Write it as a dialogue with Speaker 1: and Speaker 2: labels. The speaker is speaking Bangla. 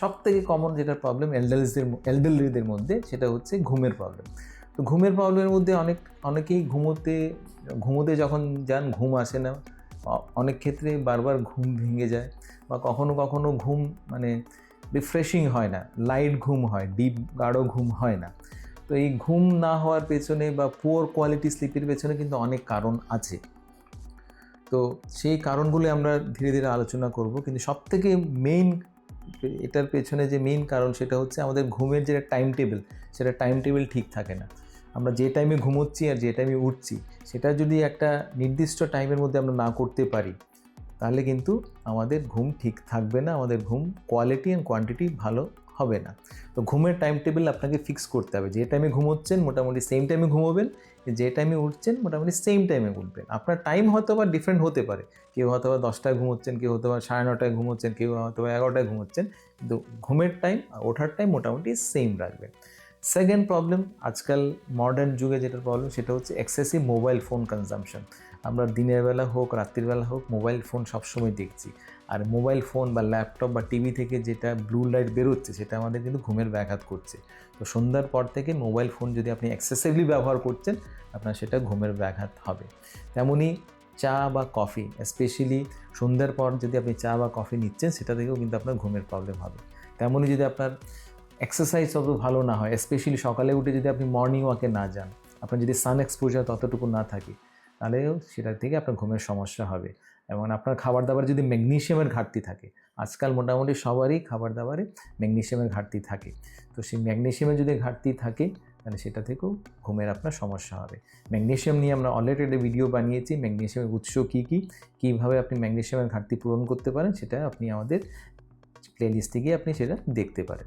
Speaker 1: সব থেকে কমন যেটা প্রবলেম এল্ডারলিসদের এল্ডারলিদের মধ্যে, সেটা হচ্ছে ঘুমের প্রবলেম তো ঘুমের প্রবলেমের মধ্যে অনেক, অনেকেই ঘুমোতে ঘুমোতে যখন যান, ঘুম আসে না। অনেক ক্ষেত্রে বারবার ঘুম ভেঙে যায় বা কখনো কখনো ঘুম মানে রিফ্রেশিং হয় না লাইট ঘুম হয় ডিপ গাঢ় ঘুম হয় না। তো এই ঘুম না হওয়ার পেছনে বা পুয়ার কোয়ালিটি স্লিপের পেছনে কিন্তু অনেক কারণ আছে। তো সেই কারণগুলো আমরা ধীরে ধীরে আলোচনা করব, কিন্তু সবথেকে মেইন এটার পেছনে যে মেন কারণ সেটা হচ্ছে আমাদের ঘুমের যে টাইম টেবিল সেটা টাইম টেবিল ঠিক থাকে না। আমরা যে টাইমে ঘুমোচ্ছি আর যে টাইমে উঠছি, সেটা যদি একটা নির্দিষ্ট টাইমের মধ্যে আমরা না করতে পারি, তাহলে কিন্তু আমাদের ঘুম ঠিক থাকবে না। আমাদের ঘুম কোয়ালিটি অ্যান্ড কোয়ান্টিটি ভালো হবে না। তো ঘুমের টাইম টেবিল আপনাকে ফিক্স করতে হবে। যে টাইমে ঘুমোচ্ছেন মোটামুটি সেম টাইমে ঘুমোবেন, যে টাইমে উঠছেন, মোটামুটি সেম টাইমে উঠবেন আপনার টাইম হয়তো বা ডিফারেন্ট হতে পারে। কেউ হয়তো বা দশটায় ঘুমোচ্ছেন, কেউ হয়তো বা সাড়ে নটায় ঘুমোচ্ছেন, কেউ হয়তো বা এগারোটায় ঘুমোচ্ছেন। কিন্তু ঘুমের টাইম আর ওঠার টাইম মোটামুটি সেম রাখবেন। সেকেন্ড প্রবলেম আজকাল মডার্ন যুগে যেটা প্রবলেম সেটা হচ্ছে এক্সেসিভ মোবাইল ফোন কনজামশন আমরা দিনের বেলা হোক, রাত্রির বেলা হোক মোবাইল ফোন সবসময় দেখছি। আর মোবাইল ফোন বা ল্যাপটপ বা টিভি থেকে যেটা ব্লু লাইট বেরোচ্ছে, সেটা আমাদের কিন্তু ঘুমের ব্যাঘাত করছে। তো সন্ধ্যার পর থেকে মোবাইল ফোন যদি আপনি এক্সেসিভলি ব্যবহার করছেন, আপনার সেটা ঘুমের ব্যাঘাত হবে। তেমনই চা বা কফি স্পেশালি সন্ধ্যার পর যদি আপনি চা বা কফি নিচ্ছেন, সেটা থেকেও কিন্তু আপনার ঘুমের প্রবলেম হবে। তেমনই যদি আপনার এক্সারসাইজ অত ভালো না হয় স্পেশালি সকালে উঠে যদি আপনি মর্নিং ওয়াকে না যান, আপনার যদি সান এক্সপোজার ততটুকু না থাকে তাহলেও সেটা থেকে আপনার ঘুমের সমস্যা হবে। এবং আপনার খাবার দাবার যদি ম্যাগনেশিয়ামের ঘাটতি থাকে, আজকাল মোটামুটি সবারই খাবার দাবারে ম্যাগনেশিয়ামের ঘাটতি থাকে। তো সেই ম্যাগনেশিয়ামের যদি ঘাটতি থাকে, তাহলে সেটা থেকেও ঘুমের আপনার সমস্যা হবে। ম্যাগনেশিয়াম নিয়ে আমরা অলরেডি একটা ভিডিও বানিয়েছি, ম্যাগনেশিয়ামের উৎস কী কী? কীভাবে আপনি ম্যাগনেশিয়ামের ঘাটতি পূরণ করতে পারেন, সেটা আপনি আমাদের প্লেলিস্টে গিয়ে আপনি সেটা দেখতে পারেন।